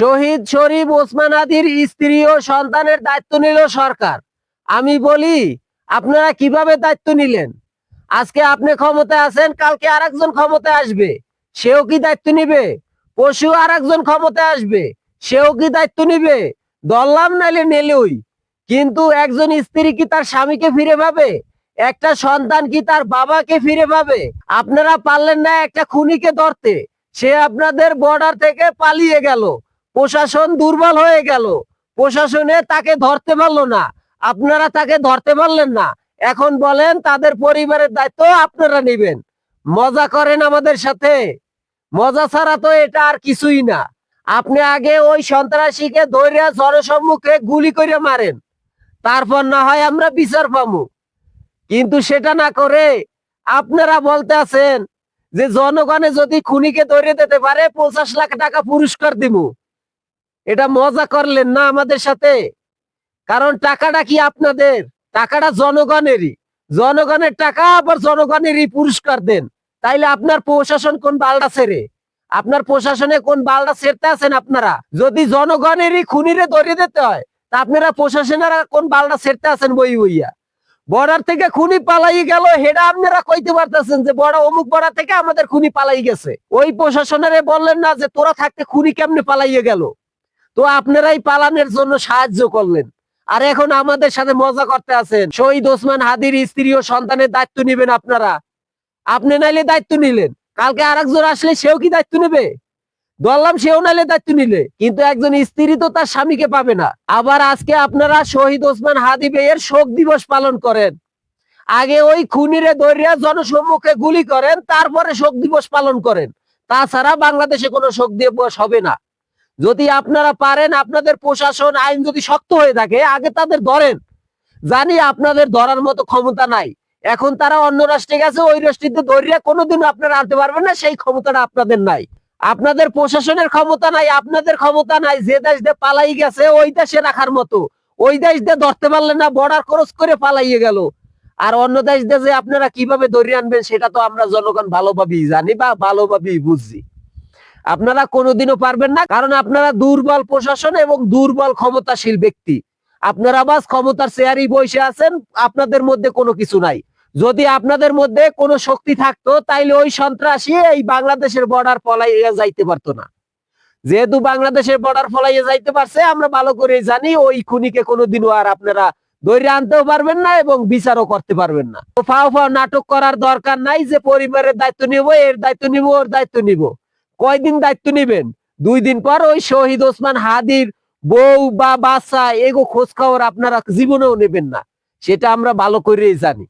শহীদ শরীফ ওসমান আদির স্ত্রী ও সন্তানের দায়িত্ব নিল সরকার। আমি বলি, আপনারা কীভাবে দায়িত্ব নিলেন? আজকে আপনি ক্ষমতায় আছেন, কালকে আরেকজন ক্ষমতায় আসবে, সেও কি দায়িত্ব নিবে? পশু আরেকজন ক্ষমতায় আসবে, সেও কি দায়িত্ব নিবে? দললাম নাইলে নেলই। কিন্তু একজন স্ত্রী কি তার স্বামীকে ফিরে পাবে? একটা সন্তান কি তার বাবাকে ফিরে পাবে? আপনারা পারলেন না একটা খুনিকে ধরতে, সে আপনাদের বর্ডার থেকে পালিয়ে গেল। প্রশাসন দুর্বল হয়ে গেল। প্রশাসনে তাকে ধরতে পারল না। আপনারা তাকে ধরতে পারলেন না। এখন বলেন তাদের পরিবারের দায়িত্ব আপনারা নেবেন। মজা করেন আমাদের সাথে। মজা ছাড়া তো এটা আর কিছুই না। আপনি আগে ওই সন্ত্রাসীকে ধৈর্য জনসম্মুখে গুলি করে মারেন। তারপর না হয় আমরা বিচার পাবো কিন্তু সেটা না করে আপনারা বলতে আছেন যে জনগণে যদি খুনিকে ধরে দিতে পারে, পঞ্চাশ লাখ টাকা পুরস্কার দিব এটা মজা করলেন না আমাদের সাথে? কারণ টাকাটা কি আপনাদের? টাকাটা জনগণেরই। জনগণের টাকা আবার জনগণেরই পুরস্কার দেন। তাইলে আপনার প্রশাসন কোন বালটা ছেড়ে আপনার প্রশাসনে কোন বালটা ছেড়তে আছেন আপনারা? যদি জনগণেরই খুনিরে ধরে দিতে হয়, তা আপনারা প্রশাসনের কোন বালটা ছেড়তে আছেন বই বইয়া? বর্ডার থেকে খুনি পালাই গেল, হেডা আপনারা কইতে পারতেছেন যে বড় অমুক বড়া থেকে আমাদের খুনি পালাই গেছে। ওই প্রশাসনের বললেন না যে তোরা থাকতে খুনি কেমনে পালাইয়ে গেল? তো আপনারাই পালানোর জন্য সাহায্য করলেন। আর এখন আমাদের সাথে মজা করতে আছেন। শহীদ ওসমান হাদির স্ত্রী ও সন্তানের দায়িত্ব নিবেন আপনারা। আপনি নাইলে দায়িত্ব নিলেন। কালকে আরেকজন আসলে সেও কি দায়িত্ব নেবে? বললাম সেও নাইলে দায়িত্ব নিলে। কিন্তু একজন স্ত্রী তো তার স্বামীকে পাবে না। আবার আজকে আপনারা শহীদ ওসমান হাদি বেয়ের শোক দিবস পালন করেন। আগে ওই খুনিরে দরিয়া জনসম্মুখে গুলি করেন, তারপরে শোক দিবস পালন করেন। তাছাড়া বাংলাদেশে কোনো শোক দিবস হবে না। যদি আপনারা পারেন, আপনাদের প্রশাসন, আইন যদি শক্ত হয়ে থাকে, আগে তাদের ধরেন। জানি আপনাদের ধরার মতো ক্ষমতা নাই। এখন তারা অন্য রাষ্ট্রে গেছে, ওই রাষ্ট্রীতে ধরিয়া কোনোদিন আপনারা আনতে পারবেন না, সেই ক্ষমতাটা আপনাদের নাই। আপনাদের প্রশাসনের ক্ষমতা নাই, আপনাদের ক্ষমতা নাই, যে দেশ দিয়ে পালাই গেছে, ওই দেশে রাখার মতো। ওই দেশ দিয়ে ধরতে পারলেন না বর্ডার ক্রস করে পালাইয়ে গেল। আর অন্য দেশ দিয়ে যে আপনারা কীভাবে ধরিয়ে আনবেন, সেটা তো আমরা জনগণ ভালোভাবেই জানি বা ভালোভাবেই বুঝছি। আপনারা কোনোদিনও পারবেন না, কারণ আপনারা দুর্বল প্রশাসন এবং দুর্বল ক্ষমতাশীল ব্যক্তি। আপনারা বাস ক্ষমতার চেয়ারই বসে আছেন, আপনাদের মধ্যে কোনো কিছু নাই। যদি আপনাদের মধ্যে কোনো শক্তি থাকতো, তাইলে ওই সন্ত্রাসী এই বাংলাদেশের বর্ডার ফলাইয়া যাইতে পারতো না। যেহেতু বাংলাদেশের বর্ডার ফলাইয়া যাইতে পারছে, আমরা ভালো করে জানি ওই খুনিকে কোনোদিনও আর আপনারা ধরে আনতেও পারবেন না এবং বিচারও করতে পারবেন না। ফাও ফাও নাটক করার দরকার নাই যে পরিবারের দায়িত্ব নিব, এর দায়িত্ব নিব, ওর দায়িত্ব নিব। কয়দিন দায়িত্ব নেবেন? দুই দিন পর ওই শহীদ ওসমান হাদির বউ বা বাচ্চা এগো খোঁজ খবর আপনারা জীবনেও নেবেন না। সেটা আমরা ভালো করেই জানি।